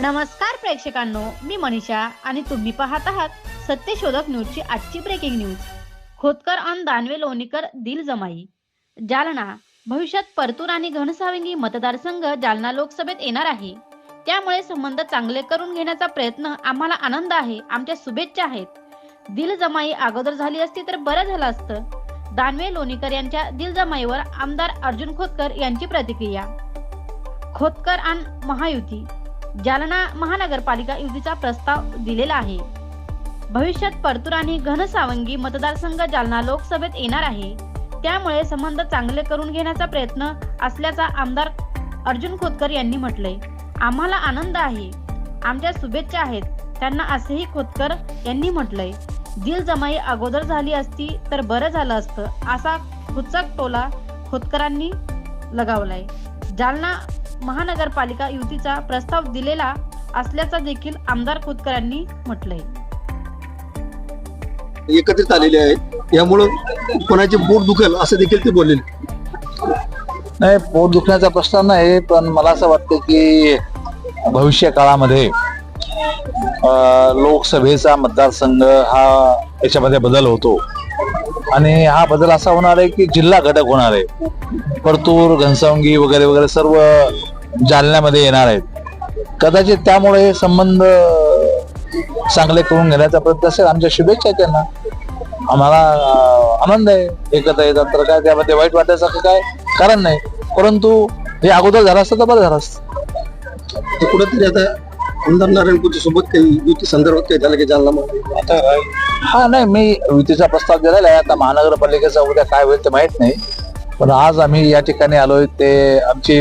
नमस्कार प्रेक्षकांनो मी मनीषा आणि तुम्ही पाहत आहात सत्यशोधक न्यूजची आजची ब्रेकिंग न्यूज खोतकर अन दानवे लोणीकर दिल जमाई. जालना भविष्यात परतूर आणि घनसावंगी मतदारसंघ जालना लोकसभेत येणार आहे. त्यामुळे संबंध चांगले करून घेण्याचा प्रयत्न आम्हाला आनंद आहे आमच्या शुभेच्छा आहेत. दिल जमाई अगोदर झाली असती तर बरं झालं असतं. दानवे लोणीकर यांच्या दिल जमाईवर आमदार अर्जुन खोतकर यांची प्रतिक्रिया. खोतकर आणि महायुती. जालना महानगरपालिका युतीचा प्रस्ताव दिलेला आहे. भविष्यात परतूर आणि घनसावंगी मतदारसंघ जालना लोकसभेत येणार आहे. त्यामुळे संबंध चांगले करून घेण्याचा प्रयत्न असल्याचा आमदार अर्जुन खोतकर यांनी म्हटलंय. आम्हाला आनंद आहे. आमच्या शुभेच्छा आहेत. त्यांना असेही खोतकर यांनी म्हटलंय. दिल जमाई अगोदर झाली असती तर बरं झालं असतं असा खुचक टोला खोतकरांनी लगावलाय. जालना महानगरपालिका युतीचा प्रस्ताव दिलेला असल्याचा देखील आमदार खोतकरांनी म्हटलंय. एकत्रित आलेले आहेत. यामुळं कोणाचे पोट दुखेल असं देखील ते बोललेले. नाही पोट दुखण्याचा प्रश्न नाही पण मला असं वाटतं की भविष्य काळामध्ये अं, लोकसभेचा मतदारसंघ हा याच्यामध्ये बदल होतो. आणि हा बदल असा होणार आहे की जिल्हा घटक होणार आहे. परतूर घनसावंगी वगैरे वगैरे सर्व जालन्यामध्ये येणार आहेत. कदाचित त्यामुळे हे संबंध चांगले करून घेण्याचा प्रयत्न असेल. आमच्या शुभेच्छा आहेत त्यांना. आम्हाला आनंद आहे. एकत्र येतात तर काय त्यामध्ये वाईट वाटायचं काय कारण नाही. परंतु हे अगोदर झालं असतं तर बरं झालं असतं. तर कुठंतरी आता आमदार नारायणपूरच्या सोबत काही युती संदर्भात काही झालं की जालना आता हा नाही मी युतीचा प्रस्ताव दिलेला आहे. आता महानगरपालिकेचा उद्या काय होईल ते माहीत नाही. पण आज आम्ही या ठिकाणी आलोय. ते आमची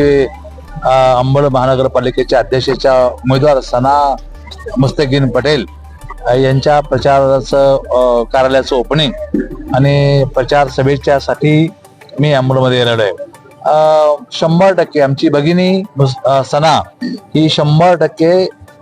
अंबड महानगरपालिकेच्या अध्यक्षाच्या उमेदवार सना मुस्तकीन पटेल यांच्या प्रचाराचं कार्यालयाचं ओपनिंग आणि प्रचार सभेच्या साठी मी अंबडमध्ये येणार आहे शंभर टक्के आमची भगिनी सना ही शंभर टक्के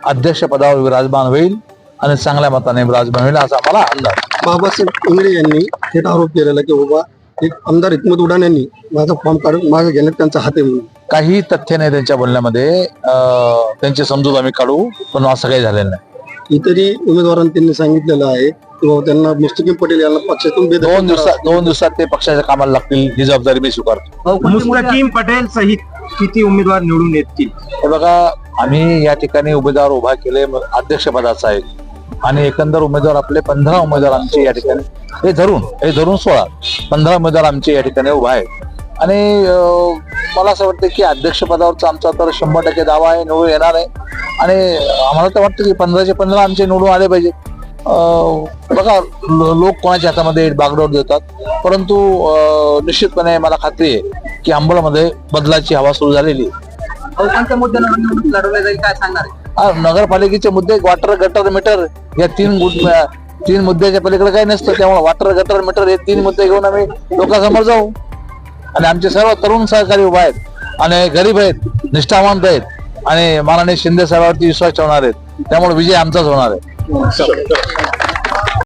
अध्यक्ष पदावर विराजमान होईल आणि चांगल्या मताने विराजमान होईल असा मला अंदाज. बाबासाहेब इंगळे यांनी थेट आरोप केलेला की बाबा एक आमदार हिकमत उडान यांनी माझा फॉर्म काढून मागे घेण्यात त्यांचा हात आहे म्हणून. काही तथ्य नाही त्यांच्या बोलण्यामध्ये. अं, त्यांची समजूत आम्ही काढू पण असं काही झालेलं नाही. इतरही उमेदवारांनी त्यांनी सांगितलेलं आहे की बाबा त्यांना मुस्तकीम पटेल यांना पक्षातून बेदखल दोन दिवसात दोन दिवसात ते पक्षाच्या कामाला लागतील ही जबाबदारी मी स्वीकारतो. मुस्तकीम पटेल सहित किती उमेदवार निवडून येतील? हे बघा आम्ही या ठिकाणी उमेदवार उभा केले अध्यक्षपदाचा आहे आणि एकंदर उमेदवार आपले पंधरा उमेदवार आमचे या ठिकाणी. हे धरून हे धरून सोळा. पंधरा उमेदवार आमचे या ठिकाणी उभा आहेत. आणि मला असं वाटतं की अध्यक्षपदावरचा आमचा तर शंभर टक्के दावा आहे निवडून येणार आहे. आणि आम्हाला तर वाटतं की पंधराचे पंधरा आमचे निवडून आले पाहिजे. बघा लोक कोणाच्या हातामध्ये बागडोर देतात. परंतु निश्चितपणे मला खात्री आहे की अंबळमध्ये बदलाची हवा सुरू झालेली आहे. कोणत्या मुद्द्याला निवडणूक लढवल्या जाईल काय सांगणार हा, नगरपालिकेचे मुद्दे वॉटर गटर मीटर या तीन अं, तीन मुद्द्याच्या पलीकडे काही नसतं त्यामुळे वॉटर गटर मीटर हे तीन मुद्दे घेऊन आम्ही लोकांसमोर जाऊ. आणि आमचे सर्व तरुण सहकारी उभा आहेत आणि गरीब आहेत निष्ठावंत आहेत आणि माननीय शिंदे साहेबांवरती विश्वास ठेवणार आहेत. त्यामुळे विजय आमचाच होणार आहे.